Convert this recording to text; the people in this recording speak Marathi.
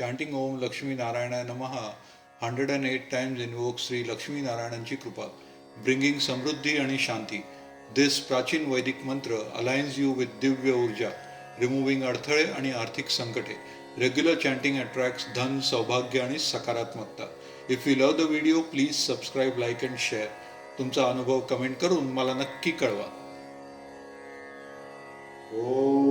chanting Om Lakshmi Narayana Namaha 108 times invokes Sri Lakshmi Narayananची कृपा, bringing समृद्धी आणि शांती. This प्राचीन वैदिक मंत्र aligns you with दिव्य ऊर्जा, removing अडथळे आणि आर्थिक संकटे. Regular chanting attracts धन, सौभाग्य आणि सकारात्मकता. If you love the video, please subscribe, like and share. तुमचा अनुभव कमेंट करून मला नक्की कळवा. ओम